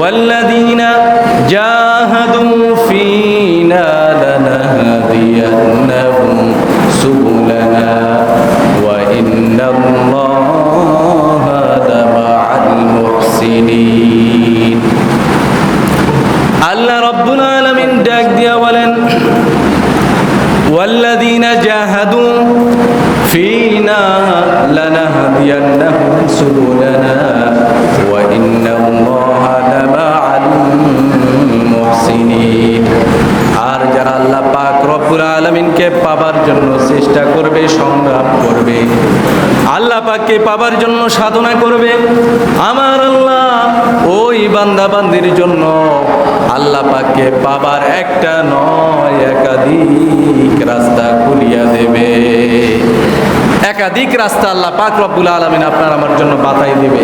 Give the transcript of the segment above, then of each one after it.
والذين جاهدوا فينا لنهدينهم سبلنا وإن الله لمع المحسنين আল্লাহ রব্বুল আলামিন ডাক দিয়া বলেন والذين جاهدوا فينا لنهدينهم سبلنا আলমিনকে পাবার জন্য চেষ্টা করবে, সংগ্রাম করবে। আল্লাহ পাককে পাবার জন্য সাধনা করবে। আমার আল্লাহ ওই বান্দা বান্দির জন্য আল্লাহ পাককে পাবার একটা নয়, একাধিক রাস্তা খুলিয়া দেবে। একাধিক রাস্তা আল্লাহ পাক রব্বুল আলমিন আপনার আমার জন্য বাতাই দেবে।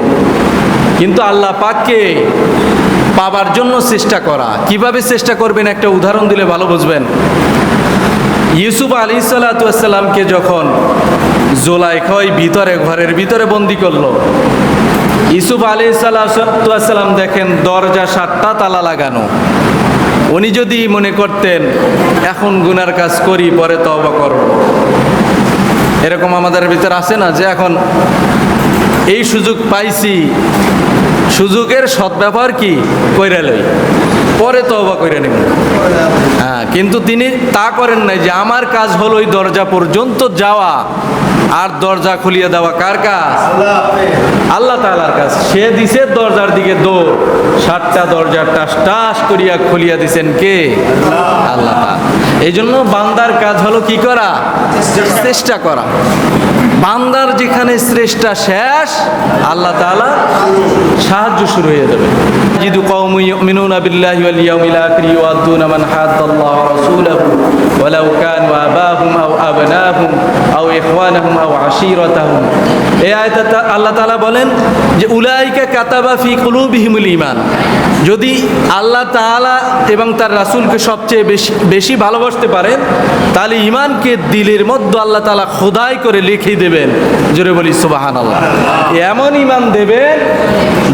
কিন্তু আল্লাহ পাককে পাবার জন্য চেষ্টা করা। কীভাবে চেষ্টা করবেন? একটা উদাহরণ দিলে ভালো বুঝবেন। ইউসুফ আলী সাল্লাতামকে যখন জোলাইখয় ভিতরে, ঘরের ভিতরে বন্দি করল, ইউসুফ আলী সাল্লাম দেখেন দরজা সাতটা তালা লাগানো। উনি যদি মনে করতেন, এখন গুনার কাজ করি, পরে তবা করব। এরকম আমাদের ভিতরে আছে না যে এখন এই সুযোগ পাইছি, সুযোগের সদ্ব্যবহার কি? কইরা লই। পরে তবা করে নেবেন হ্যাঁ কিন্তু তিনি তা করেন নাই যে আমার কাজ হলো ওই দরজা পর্যন্ত যাওয়া। আর দরজা খুলিয়ে দেওয়া কার কাজ? আল্লাহ তালার কাজ। সে দিছে দরজার দিকে দৌড় সাতটা দরজা টাস টাস করিয়া খুলিয়া দিছেন কে? আল্লাহ এই জন্য বান্দার কাজ হলো কি করা? চেষ্টা করা। বান্দার যেখানে শ্রেষ্ঠা শেষ, আল্লাহ তাআলা সাহায্য শুরু হয়ে যাবে। জিদু কওমু ইউমিনুনা বিল্লাহি ওয়াল ইয়াউমিল আখির ইউআদ্দুনা মান ওয়ালাউ কানু আবাহুম আও আবনাহুম আও আও আশীরাতাহুম। এই আয়াতে বলেন যে, উলাইকা কাতাবা ফি কুলুবিহিমুল ঈমান। যদি আল্লাহ তাআলা এবং তার রাসূলকে সবচেয়ে বেশি বেশি ভালোবাসতে পারেন, তাহলে ঈমানকে দিলের মধ্যে আল্লাহ তাআলা খোদাই করে লিখে দেবেন। জোরে বলি, সুবহানাল্লাহ। এমন ঈমান দেবেন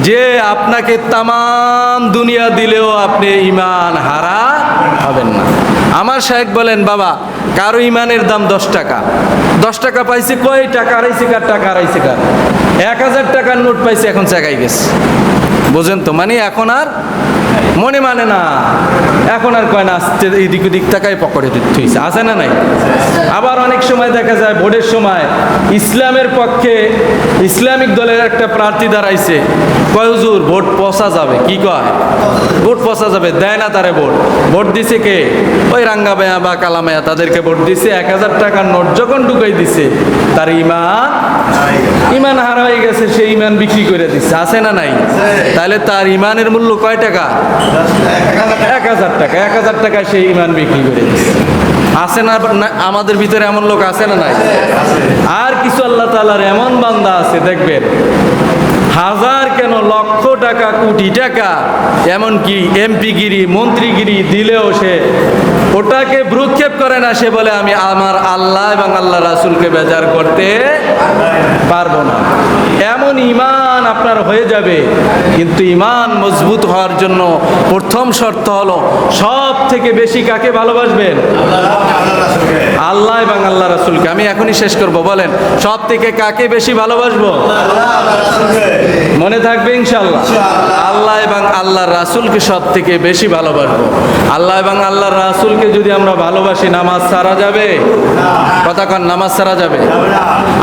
যে, আপনাকে তামাম দুনিয়া দিলেও আপনি ঈমান হারা হবেন না। আমার শাহেক বলেন, বাবা কারও ইমানের দাম দশ টাকা। দশ টাকা পাইছে কয় টাকা? আড়াইছে কার টাকা আড়াইছে কার এক হাজার টাকার নোট পাইছে, এখন চাকাই গেছে। বোঝেন তো? মানে এখন আর মনে মানে না। এখন আর কয় না আসতে এদিক ওদিক টাকায় পকেটে থুইছে আছে না নাই? আবার অনেক সময় দেখা যায় ভোটের সময় ইসলামের পক্ষে ইসলামিক দলের একটা প্রার্থী দাঁড়াইছে। কয় হুজুর ভোট পচা যাবে। কি কয়? ভোট পচা যাবে। দেয় না তারে ভোট। ভোট দিছে কে? ওই রাঙ্গা বেয়া বা কালামায়া তাদেরকে ভোট দিছে। এক হাজার টাকার নোট যখন ঢুকাই দিছে তার ইমান ইমান হারা হয়ে গেছে সেই ইমান বিক্রি করে দিচ্ছে আছে না নাই? তাহলে তার ইমানের মূল্য কয় টাকা? এক হাজার টাকা, এক হাজার টাকা সেই ইমান বিক্রি করে আছে না- আমাদের ভিতরে এমন লোক আছে না নাই? আর কিছু আল্লাহ তালার এমন বান্দা আছে, দেখবেন। হাজার কেন লক্ষ টাকা, কোটি টাকা, এমনকি এমপিগিরি, মন্ত্রীগিরি দিলেও সে ওটাকে ভ্রুক্ষেপ করে না, সে বলে, আমি আমার আল্লাহ এবং আল্লাহ রাসুলকে বেজার করতে পারব না। এমন ইমান আপনার হয়ে যাবে। কিন্তু ইমান মজবুত হওয়ার জন্য প্রথম শর্ত হলো সব থেকে বেশি কাকে ভালোবাসবেন? আল্লাহ এবং আল্লাহ রাসুলকে। আমি এখনই শেষ করব, বলেন সব থেকে কাকে বেশি ভালোবাসবো? মনে থাকবে ইনশাল্লাহ আল্লাহ এবং আল্লাহ রাসুলকে সব থেকে বেশি ভালোবাসবো। আল্লাহ এবং আল্লাহ রাসুলকে যদি আমরা ভালোবাসি, নামাজ সারা যাবে? কথা কন, নামাজ সারা যাবে?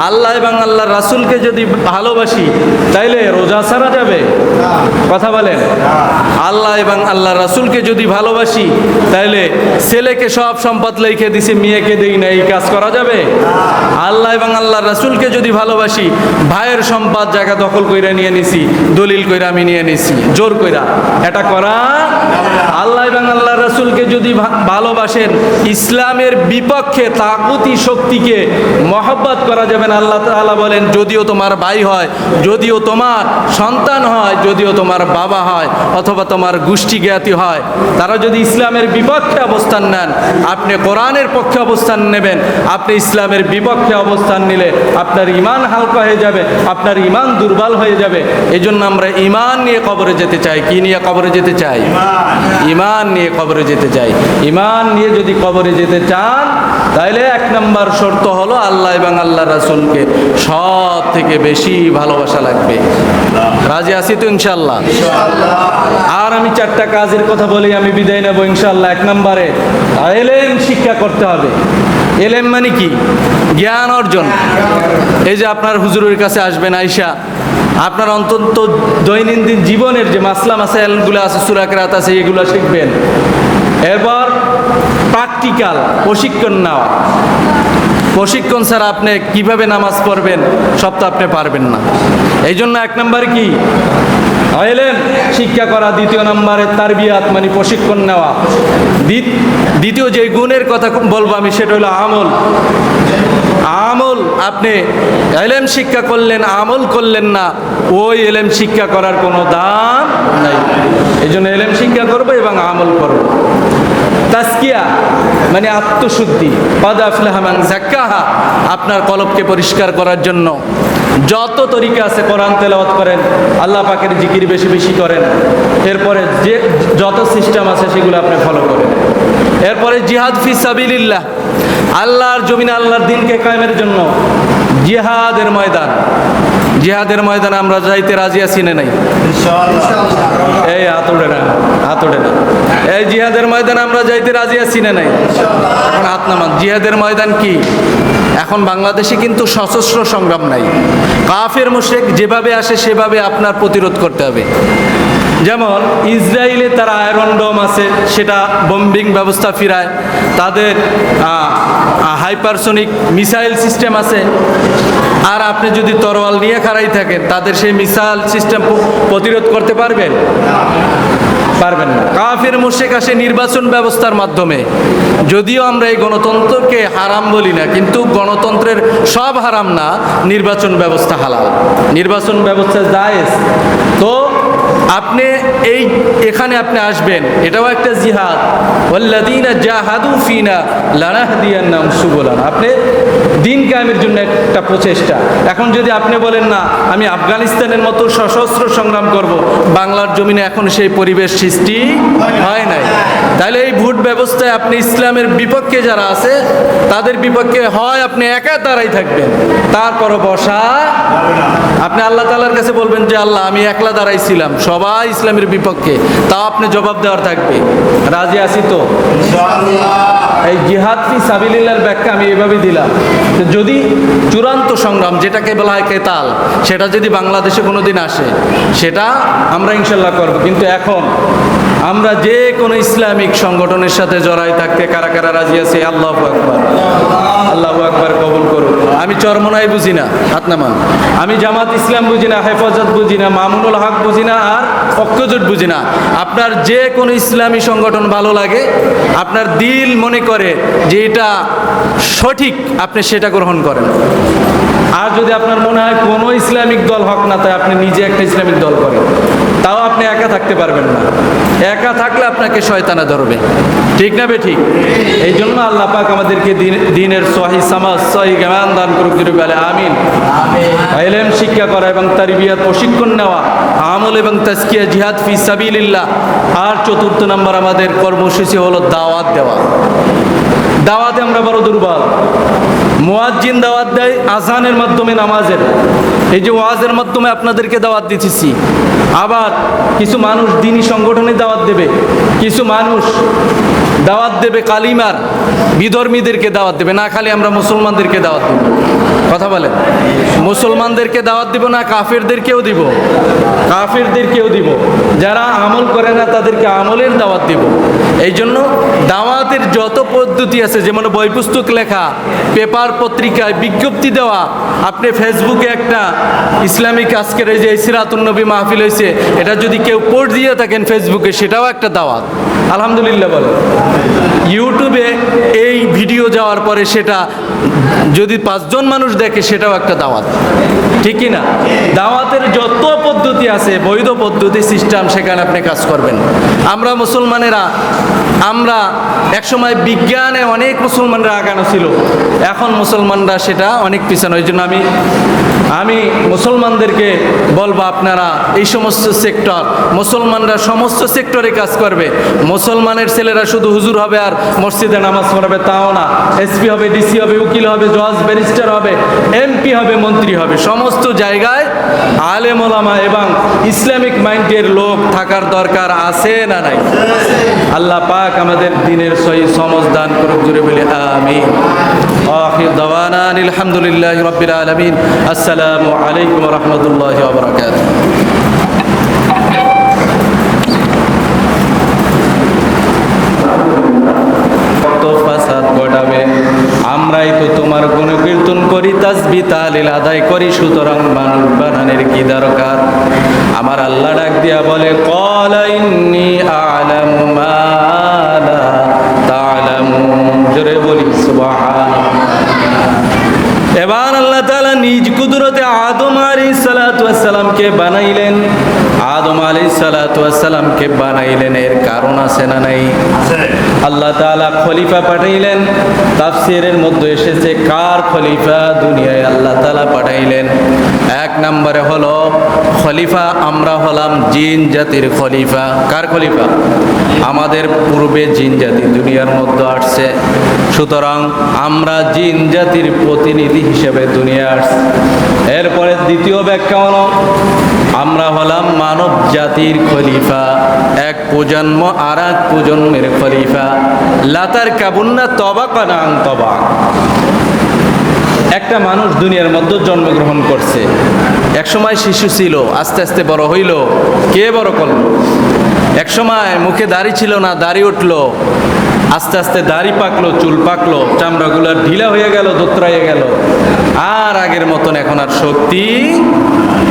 আল্লাহ এবং আল্লাহ রাসুলকে যদি ভালোবাসি তাইলে রোজা ছাড়া যাবে। কথা বলেন। আল্লাহ এবং আল্লাহ রাসুলকে যদি ভালোবাসি, তাইলে ছেলেকে সব সম্পদ লিখে দিছি, মেয়েকে দিই না, এই কাজ করা যাবে? আল্লাহ এবং আল্লাহ রাসুলকে যদি ভালোবাসি, ভাইয়ের সম্পদ জায়গা দখল কইরা নিয়ে নিছি, দলিল কইরা আমি নিয়ে নিছি, জোর কইরা। এটা করা আল্লাহ এবং আল্লাহ রসুলকে যদি ভালোবাসেন, ইসলামের বিপক্ষে তাকুতি শক্তিকে মহব্বত করা যাবে না। আল্লাহ তাআলা বলেন, যদিও তোমার ভাই হয়, যদিও তোমার সন্তান হয়, যদিও তোমার বাবা হয় অথবা তোমার গোষ্ঠী জ্ঞাতি হয়, তারা যদি ইসলামের বিপক্ষে অবস্থান নেন, আপনি কোরআনের পক্ষে অবস্থান নেবেন। আপনি ইসলামের বিপক্ষে অবস্থান নিলে আপনার ইমান হালকা হয়ে যাবে, আপনার ইমান দুর্বল হয়ে যাবে। এই জন্য আমরা ইমান নিয়ে কবরে যেতে চাই। কি নিয়ে কবরে যেতে চাই? ইমান নিয়ে কবরে যেতে চাই। ইমান নিয়ে যদি কবরে যেতে চান তাহলে এক নম্বর শর্ত হলো আল্লাহ এবং আল্লাহ রাসুলকে সব থেকে বেশি ভালোবাসা লাগবে। রাজি আছি তো ইনশাল্লাহ আর আমি চারটা কাজের কথা বলি আমি বিদায় নেব ইনশাল্লাহ এক নম্বরে। এলেম শিক্ষা করতে হবে। এলেম মানে কি? জ্ঞান অর্জন। এই যে আপনার হুজুরের কাছে আসবেন আইসা আপনার অন্তত দৈনন্দিন জীবনের যে মাসলা মাসাইলগুলো আছে সুরাকরাত আছে, এগুলো শিখবেন। এরপর প্র্যাকটিক্যাল, প্রশিক্ষণ নেওয়া। প্রশিক্ষণ ছাড়া আপনি কীভাবে নামাজ পড়বেন, সব তো আপনি পারবেন না। এই জন্য এক নম্বর কি? এলেন শিক্ষা করা দ্বিতীয় নম্বরে তারবিয়াত মানে প্রশিক্ষণ নেওয়া। দ্বিতীয় যে গুণের কথা বলব আমি, সেটা হলো আমল। আমল, আপনি এলেম শিক্ষা করলেন, আমল করলেন না, ওই এলেম শিক্ষা করার কোনো দাম নাই। এই জন্য এলেম শিক্ষা করব এবং আমল করব। তাস্কিয়া মানে আত্মশুদ্ধি। পদ আফলাহমান জাক্কাহা আপনার কলবকে পরিষ্কার করার জন্য। যত তরিকা আছে কোরআন তেলাওয়াত করেন, আল্লাহ পাকের জিকির বেশি বেশি করেন। এরপরে যে যত সিস্টেম আছে সেগুলো আপনি ফলো করেন। এরপরে জিহাদ ফি সাবিলিল্লাহ, আল্লাহর জমিনে আল্লাহর দিনকে কায়েমের জন্য জিহাদের ময়দান। জিহাদের ময়দানে আমরা যাইতে রাজি আছি না নাই? এই হাত ওঠে না হাত ওঠে না। এই জিহাদের ময়দানে আমরা যাইতে রাজি আছি না নাই? এখন হাত নামান জিহাদের ময়দান কি? এখন বাংলাদেশে কিন্তু সশস্ত্র সংগ্রাম নাই। কাফের মুশেক যেভাবে আসে সেভাবে আপনার প্রতিরোধ করতে হবে। যেমন ইসরায়েলে তারা আয়রন ডোম আছে সেটা বম্বিং ব্যবস্থা ফিরায়। তাদের হাইপারসোনিক মিসাইল সিস্টেম আছে। আর আপনি যদি তরোয়াল নিয়ে খাড়াই থাকেন, তাদের সেই মিসাইল সিস্টেম প্রতিরোধ করতে পারবেন? পারবেন না। কাফের মুশেক আসে নির্বাচন ব্যবস্থার মাধ্যমে, যদিও আমরা এই গণতন্ত্রকে হারাম বলি না, কিন্তু গণতন্ত্রের সব হারাম না, নির্বাচন ব্যবস্থা হালাল। নির্বাচন ব্যবস্থা জায়েজ। তো আপনি এই, এখানে আপনি আসবেন। এটাও একটা জিহাদ। ওয়াল্লাদিনা জাহাদু ফিনা লানাহদিয়ান নাম সুবলান। আপনি দিন কায়েমের জন্য একটা প্রচেষ্টা। এখন যদি আপনি বলেন, না, আমি আফগানিস্তানের মতো সশস্ত্র সংগ্রাম করব। বাংলার জমিনে এখন সেই পরিবেশ সৃষ্টি হয় নাই। তাহলে এই ভোট ব্যবস্থায় আপনি ইসলামের বিপক্ষে যারা আছে, তাদের বিপক্ষে হয় আপনি একা দাঁড়াই থাকবেন। তারপর বসা আপনি আল্লাহ তালার কাছে বলবেন যে, আল্লাহ, আমি একলা দাঁড়াইছিলাম। সবাই ইসলামের বিপক্ষে তা আপনি জবাব দেওয়ার থাকবে। রাজি আছি তো? এই জিহাদ ফি সাবিলিল্লাহর ব্যাখ্যা আমি এভাবে দিলাম। যদি চূড়ান্ত সংগ্রাম, যেটাকে বলা হয় কেতাল, সেটা যদি বাংলাদেশে কোনো দিন আসে, সেটা আমরা ইনশাল্লাহ করব। কিন্তু এখন আমরা যে কোনো ইসলামিক সংগঠনের সাথে জড়াই থাকতে কারা কারা রাজি আছে? আল্লাহ আকবার। আল্লাহ আকবার কবুল করুন। আমি চরমনাই বুঝি না, হাত নামান। আমি জামাত ইসলাম বুঝি না, হেফাজত বুঝি না, মামুনুল হক বুঝি না, আর অক্ষজোট বুঝি না। আপনার যে কোনো ইসলামী সংগঠন ভালো লাগে, আপনার দিল মনে করে যে এটা সঠিক, আপনি সেটা গ্রহণ করেন। আর যদি আপনার মনে হয় কোনো ইসলামিক দল হক না, তাই আপনি নিজে একটা ইসলামিক দল করেন। তাও আপনি একা থাকতে পারবেন না। একা থাকলে আপনাকে শয়তানা ধরবে। ঠিক না ঠিক? এই জন্য আল্লাহ পাক আমাদেরকে দিনের সহি সমাজ সহি জ্ঞান দান করুক বলে আমিন। এলেম শিক্ষা করা এবং তার বিয়াদ প্রশিক্ষণ নেওয়া আমল এবং তাস্কিয়া জিহাদ ফি সাবিলিল্লাহ। আর চতুর্থ নম্বর আমাদের কর্মসূচি হলো দাওয়াত দেওয়া। দাওয়াতে আমরা বড় দুর্বল। মুয়াজ্জিন দাওয়াত দেয় আজানের মাধ্যমে নামাজের। এই যে ওয়াজের মাধ্যমে আপনাদেরকে দাওয়াত দিতেছি। আবার কিছু মানুষ দিনী সংগঠনে দাওয়াত দেবে, কিছু মানুষ দাওয়াত দেবে কালিমার, বিধর্মীদেরকে দাওয়াত দেবে, না খালি আমরা মুসলমানদেরকে দাওয়াত দেব। কথা বলে মুসলমানদেরকে দাওয়াত দিব না, কাফেরদেরকেও দিব। কাফেরদেরকেও দিব। যারা আমল করে না, তাদেরকে আমলের দাওয়াত দিব। এই জন্য দাওয়াতের যত পদ্ধতি আছে, যেমন বই পুস্তক লেখা, পেপার পত্রিকায় বিজ্ঞপ্তি দেওয়া, আপনি ফেসবুকে একটা ইসলামিক আজকের এই যে সিরাতুন্নবী মাহফিল হয়েছে এটা যদি কেউ পোস্ট দিয়ে থাকেন ফেসবুকে, সেটাও একটা দাওয়াত। আলহামদুলিল্লাহ বলে ইউটিউবে এই ভিডিও যাওয়ার পরে সেটা যদি পাঁচজন মানুষ দেখে, সেটাও একটা দাওয়াত। ঠিকই না? দাওয়াতের যত পদ্ধতি আছে, বৈধ পদ্ধতি, সিস্টেম, সেখানে আপনি কাজ করবেন। আমরা মুসলমানেরা আমরা একসময় বিজ্ঞানে অনেক মুসলমানরা আগানো ছিল। এখন মুসলমানরা সেটা অনেক পিছনে। ওই জন্য আমি আমি মুসলমানদেরকে বলব আপনারা, এই সমস্ত সেক্টর, মুসলমানরা সমস্ত সেক্টরে কাজ করবে। মুসলমানের ছেলেরা শুধু হুজুর হবে আর মসজিদে নামাজ পড়াবে তাও না। এসপি হবে, ডিসি হবে, উকিল হবে, জজ, ব্যারিস্টার হবে, এমপি হবে, মন্ত্রী হবে। সমস্ত জায়গায় আলেম ওলামা এবং ইসলামিক মাইন্ডের লোক থাকার দরকার আছে না নাই? আল্লাহ পাক আমাদের দিনের সহি সমজ দান করুক, জুড়ে বলে আমি আখির দাওয়ানা আলহামদুলিল্লাহ রব্বিল আলমিন। আসসালামু আলাইকুম রহমতুল্লাহ বারাকাতুহু কত ফাসাদ ঘটাবে আমরাই তো তোমার গুণ কীর্তন করি তাসবি তালিল আদায় করি, সুতরাং মানুষ বানানের কি দরকার? আমার আল্লাহ ডাক দিয়া বলে কলাইনি আলম জোরে বলি সুবাহ এবার আল্লাহ তালা নিজ কুদরতে আদম আর সালাতু সালামকে বানাইলেন? আদম আলাইহিস সালাতু ওয়াস সালামকে বানাইলেন এর কারণ আছে না নাই? আল্লাহ তাআলা খলিফা পাঠাইলেন তাফসিরের মধ্যে এসেছে কার খলিফা? দুনিয়ায় আল্লাহ তাআলা পাঠাইলেন। এক নম্বরে হলো খলিফা আমরা হলাম জিন জাতির খলিফা। কার খলিফা? আমাদের পূর্বে জিন জাতি দুনিয়ার মধ্যে আসছে। সুতরাং আমরা জিন জাতির প্রতিনিধি হিসেবে দুনিয়া আসছি। এরপরে দ্বিতীয় ব্যাখ্যা আমরা হলাম মানব জাতির খলিফা, এক প্রজন্ম আর এক প্রজন্মের খলিফা। লাতার কাবুন্না তবাক নাং তবাক একটা মানুষ দুনিয়ার মধ্যে জন্মগ্রহণ করছে। এক সময় শিশু ছিল, আস্তে আস্তে বড় হইল। কে বড় করল? এক সময় মুখে দাড়ি ছিল না, দাড়ি উঠল। আস্তে আস্তে দাড়ি পাকলো, চুল পাকলো, চামড়াগুলো ঢিলা হয়ে গেল, দোত্রাইয়ে গেল। আর আগের মতন এখন আর শক্তি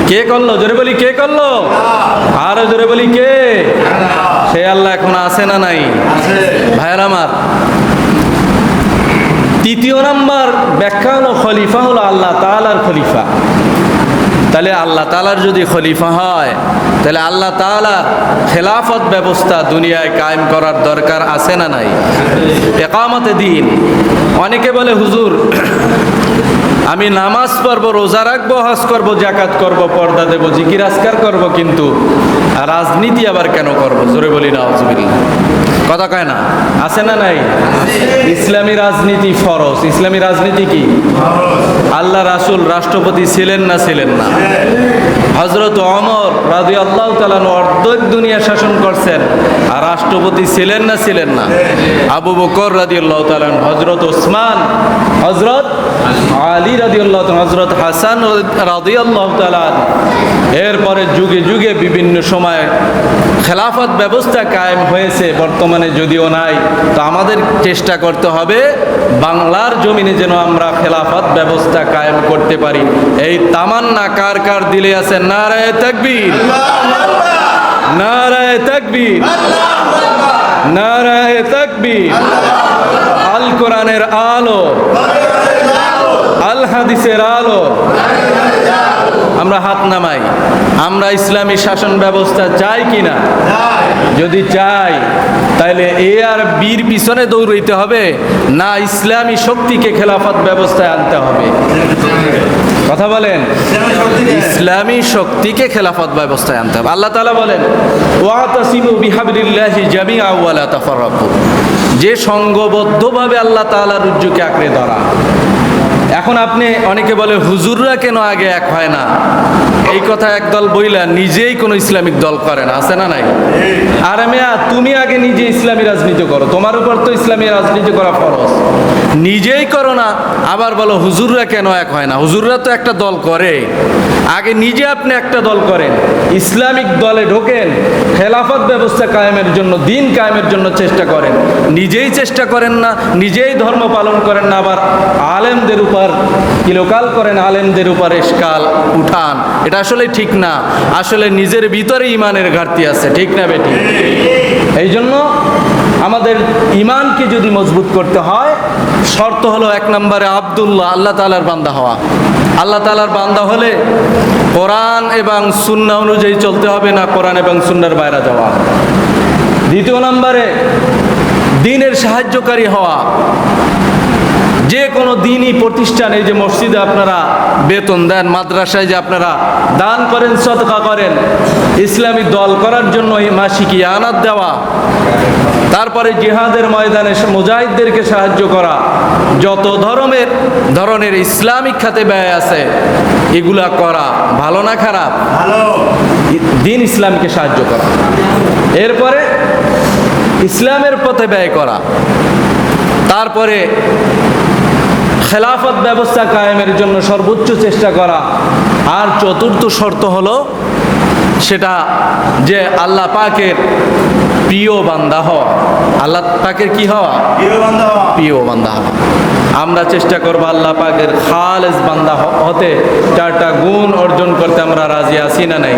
কে করল? জোরে বলি, কে করল? আরও জোরে বলি, কে? সে আল্লাহ এখন আছে না নাই? ভাইয়ের আমার। তৃতীয় নাম্বার ব্যাখ্যা হলো, খলিফা হলো আল্লাহ তালার খলিফা। তাহলে আল্লাহ তালার যদি খলিফা হয়, তাহলে আল্লাহ তালা খেলাফত ব্যবস্থা দুনিয়ায় কায়েম করার দরকার আছে না নাই? একামতে দিন। অনেকে বলে, হুজুর আমি নামাজ পড়ব, রোজা রাখব, হজ করব জাকাত করব, পর্দা দেবো, জিকির আজকার করব কিন্তু রাজনীতি আবার কেন করব? জোরে বলি না কথা কয় না? আছে না নাই? ইসলামী রাজনীতি ফরজ। ইসলামী রাজনীতি কি? আল্লাহ রাসুল রাষ্ট্রপতি ছিলেন না ছিলেন না? হজরত অমর রাজি আল্লাহ তালান অর্ধেক দুনিয়া শাসন করছেন, আর রাষ্ট্রপতি ছিলেন না ছিলেন না? আবু বকর রাজি আল্লাহ তালান হজরত ওসমান হজরত আলী রাজি আল্লাহ হজরত হাসান রাজি আল্লাহ তালান এরপরে যুগে যুগে বিভিন্ন সময়ে খেলাফত ব্যবস্থা কায়েম হয়েছে বর্তমানে। যদিও নাই, তো আমাদের চেষ্টা করতে হবে বাংলার জমিনে যেন আমরা খেলাফত ব্যবস্থা কায়েম করতে পারি। এই তামান্না কার কার দিলে আছে? নারায় তাকবীর। নারায় তাকবীর। নারায় তাকবীর। আল কোরআনের আলো। আল হাদিসের আলো। আমরা হাত নামাই। আমরা ইসলামী শাসন ব্যবস্থা চাই কি না যদি চাই তাহলে এ আর বীর পিছনে দৌড়াইতে হবে, না ইসলামী শক্তিকে খেলাফত ব্যবস্থায় আনতে হবে। কথা বলেন, ইসলামী শক্তিকে খেলাফত ব্যবস্থায় আনতে হবে। আল্লাহ তালা বলেন, ওয়াতাসিমু বিহাবিল্লাহি জামিআ ওয়ালা তাফাররাকু। যে সঙ্গবদ্ধভাবে আল্লাহ তাআলার রুজ্জুকে আঁকড়ে ধরা। এখন আপনি অনেকে বলে, হুজুররা কেন আগে এক হয় না? এই কথা একদল বইলা নিজেই কোনো ইসলামিক দল করে না, আছে না নাই? আর মেয়া, তুমি আগে নিজে ইসলামী রাজনীতি করো, তোমার উপর তো ইসলামী রাজনীতি করা ফরজ। নিজেই করো না, আবার বলো, হুজুররা কেন এক হয় না? হুজুররা তো একটা দল করে। আগে নিজে আপনি একটা দল করেন, ইসলামিক দলে ঢোকেন, খেলাফত ব্যবস্থা কায়েমের জন্য, দিন কায়েমের জন্য চেষ্টা করেন। নিজেই চেষ্টা করেন না, নিজেই ধর্ম পালন করেন না, আবার আলেমদের উপর কিলোকাল করেন আলেমদের উপর এসকাল উঠান। এটা আসলে ঠিক না। আসলে নিজের ভিতরে ইমানের ঘাটতি আছে। ঠিক না বেটি? এই জন্য আমাদের ইমানকে যদি মজবুত করতে হয়, শর্ত হলো এক নম্বরে আবদুল্লাহ, আল্লাহ তালার বান্দা হওয়া। আল্লাহ তালার বান্দা হলে কোরআন এবং সুন্না অনুযায়ী চলতে হবে না কোরআন এবং সুন্নার বাইরে যাওয়া। দ্বিতীয় নম্বরে দিনের সাহায্যকারী হওয়া। যে কোনো দিনই প্রতিষ্ঠান এই যে মসজিদে আপনারা বেতন দেন মাদ্রাসায় যে আপনারা দান করেন সদকা করেন ইসলামী দল করার জন্য এই মাসিকি আনাত দেওয়া তারপরে জিহাদের ময়দানে মুজাহিদদেরকে সাহায্য করা যত ধরনের ধরনের ইসলামিক খাতে ব্যয় আছে এগুলা করা ভালো না খারাপ? দিন ইসলামকে সাহায্য করা। এরপরে ইসলামের পথে ব্যয় করা। তারপরে খেলাফত ব্যবস্থা কায়েমের জন্য সর্বোচ্চ চেষ্টা করা। আর চতুর্থ শর্ত হলো সেটা যে আল্লাহ পাকের প্রিয় বান্দা হওয়া। আল্লাহ পাকের কি হওয়া? প্রিয় বান্দা হওয়া। আমরা চেষ্টা করব আল্লাহ পাকের খালেজ বান্দা হতে। চারটা গুণ অর্জন করতে আমরা রাজি আছি না নাই?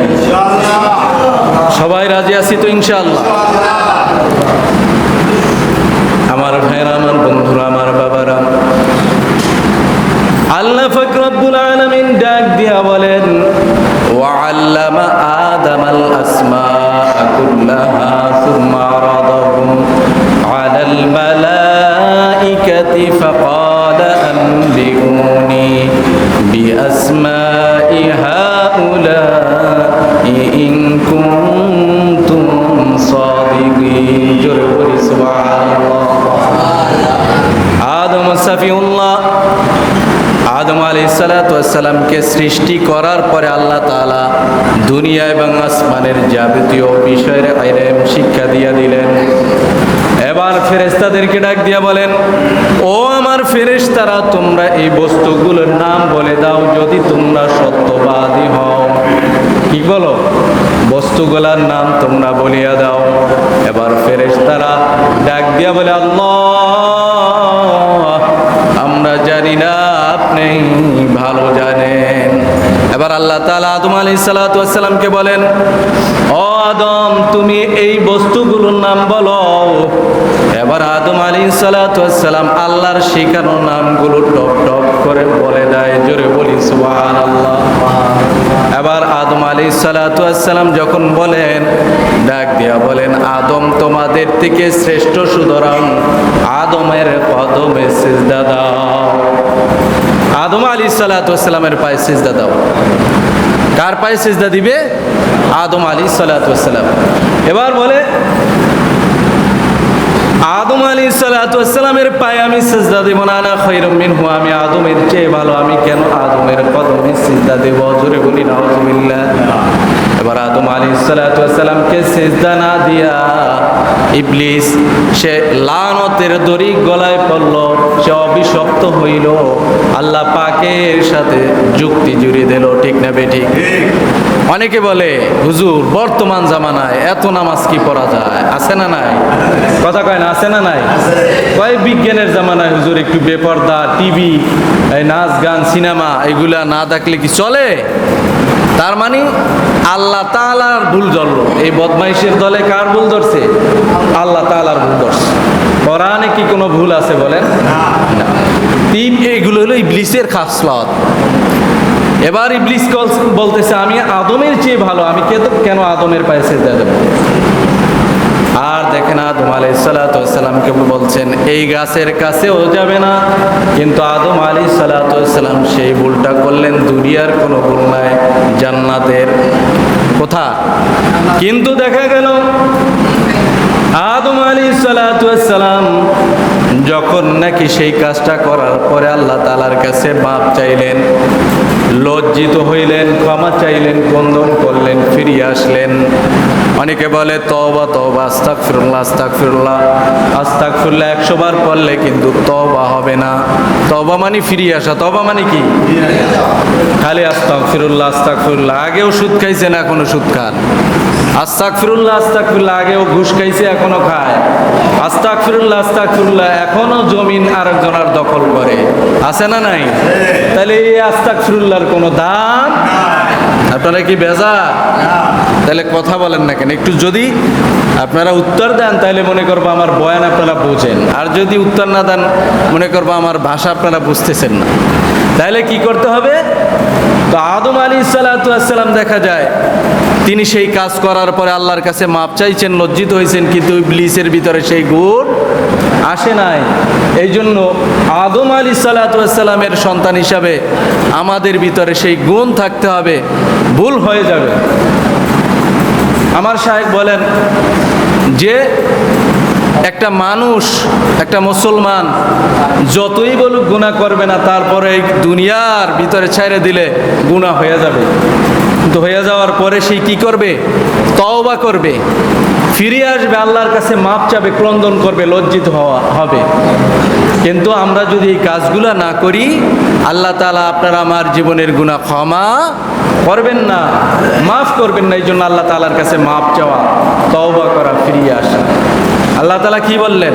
সবাই রাজি আছি তো ইনশাল্লাহ আমার ভাইরা আমার বন্ধুরা আমার বাবারা দিয়া বলেন وعلم آدم الأسماء كلها ثم عرضهم على الملائكة فقال أنبئوني بأسماء هؤلاء إن كنتم صادقين جرب سبحان الله আদম সাফিউল্লাহ আদম আলী সালাতামকে সৃষ্টি করার পরে আল্লাহ তাআলা দুনিয়া এবং আসমানের যাবতীয় বিষয়ের আইলেম, শিক্ষা দিয়ে দিলেন। এবার ফেরেস্তাদেরকে ডাক দিয়া বলেন, ও আমার ফেরেশতারা, তোমরা এই বস্তুগুলোর নাম বলে দাও যদি তোমরা সত্যবাদী হও। কি বলো? বস্তুগুলার নাম তোমরা বলিয়া দাও। এবার ফেরেশতারা ডাক দিয়া বলে, আল্লাহ, আমরা জানি না আপনি ভালো জানেন। এবার আল্লাহ তাআলা আদম আলী সালাতামকে বলেন আদম, তুমি এই বস্তুগুলোর নাম বলো। এবার আদম আলী সালাতাম আল্লাহর শেখানো নামগুলো টপ টপ করে বলে দেয়, জোরে বলি সুবাহ আল্লাহ এবার আদম আলী সালাতাম যখন বলেন, ডাক দিয়া বলেন, আদম, তোমাদের থেকে শ্রেষ্ঠ সুতরাং আদমের কদমে সিজদা দাও। আদম আলী সালাতামের পায়ে সিজদা দাও। কার পায়ে সিজদা দিবে? আদম আলী সালাতাম এবার বলে, আদম আলী সালাতামের পায়ে আমি সিজদা দেব না না খৈরম মিনহু, আমি আদমের চেয়ে ভালো, আমি কেন আদমের কদমে সিজদা দেব? জোরে বলি, নাউজুবিল্লাহ। এবার আদম আলী সালাতামকে সিজদা না দিয়া ইবলিস, সে লানতের দড়ি গলায় পড়ল, সে অভিশপ্ত হইল। আল্লাহ পাকের সাথে যুক্তি জুড়ে দিল, ঠিক না বেঠিক অনেকে বলে, হুজুর, বর্তমান জামানায় এত নামাজ কি পড়া যায়? আছে না নাই? কথা কয় না, আছে না নাই? কয় বিজ্ঞানের জামানায়, হুজুর, একটু বেপর্দা, টিভি নাচ গান, সিনেমা, এগুলা না দেখলে কি চলে? তার মানে আল্লাহ তালার ভুল ধরলো। এই বদমাইশের দলে কার ভুল ধরছে? আল্লাহ তালার ভুল ধরছে। কোরআনে কি কোনো ভুল আছে বলেন? না। তিন এগুলো হলো ইবলিসের খাসলত এবার ইবলিস বলতেছে আমি আদমের চেয়ে ভালো আমি কে কেন আদমের পায়ে সেজদা দেবো? আর দেখেন আদম আলি সালাতামকে বলছেন, এই গাছের কাছেও যাবে না। কিন্তু আদম আলি সালাতাম সেই ভুলটা করলেন, দুনিয়ার কোনো ভুল নাই, জান্নাতের কথা। কিন্তু দেখা গেল, আদম আলি সালাতাম যখন নাকি সেই কাজটা করার পরে আল্লাহ তালার কাছে বাপ চাইলেন, লজ্জিত হইলেন, ক্ষমা চাইলেন বন্ধন করলেন, ফিরিয়ে আসলেন। অনেকে বলে তবা তবা আস্তাক ফিরুল্লাহ আস্তাক ফিরুল্লাহ আস্তাক ফিরুল্লাহ একশো বার পড়লে কিন্তু তবা হবে না। তবা মানে ফিরিয়ে আসা। তবা মানে কি? খালি আস্তাক ফিরুল্লাহ আস্তাক ফিরুল্লাহ আগেও সুদ খাইছেন, এখনও সুদ খান। আস্তাক ফিরুল্লাহ আস্তাক ফিরুল্লাহ আগেও ঘুষ খাইছে, এখনও খায়। আস্তাক ফিরুল্লাহ আস্তাক ফিরুল্লাহ এখনও জমিন আরেকজনের দখল করে। আছে না নাই? তাহলে এই আস্তাক ফিরুল্লাহর কোনো দাম? আপনারা কি বেজা তাহলে কথা বলেন না কেন? একটু যদি আপনারা উত্তর দেন, তাহলে মনে করব আমার বয়ান আপনারা বোঝেন। আর যদি উত্তর না দেন, মনে করব আমার ভাষা আপনারা বুঝতেছেন না। তাহলে কি করতে হবে? তো আদম আলী সাল্লাম দেখা যায় তিনি সেই কাজ করার পরে আল্লাহর কাছে মাপ চাইছেন, লজ্জিত হয়েছেন কিন্তু ইবলিসের ভিতরে সেই গুণ আসে নাই। এই জন্য আদম আলী সাল্লাতামের সন্তান হিসাবে আমাদের ভিতরে সেই গুণ থাকতে হবে, ভুল হয়ে যাবে। আমার সাহেব বলেন যে একটা মানুষ, একটা মুসলমান যতই বলুক গুণা করবে না, তারপরে দুনিয়ার ভিতরে ছেড়ে দিলে গুণা হয়ে যাবে। হয়ে যাওয়ার পরে সেই কি করবে? তওবা করবে। ফিরে আসবে, আল্লাহর কাছে মাপ চাবে, ক্রন্দন করবে, লজ্জিত হওয়া হবে। কিন্তু আমরা যদি এই কাজগুলো না করি, আল্লাহ তালা আপনার আমার জীবনের গুণা ক্ষমা করবেন না, মাফ করবেন না এই জন্য আল্লাহ তালার কাছে মাপ চাওয়া, তওবা করা, ফিরিয়ে আসা। আল্লাহ তালা কি বললেন?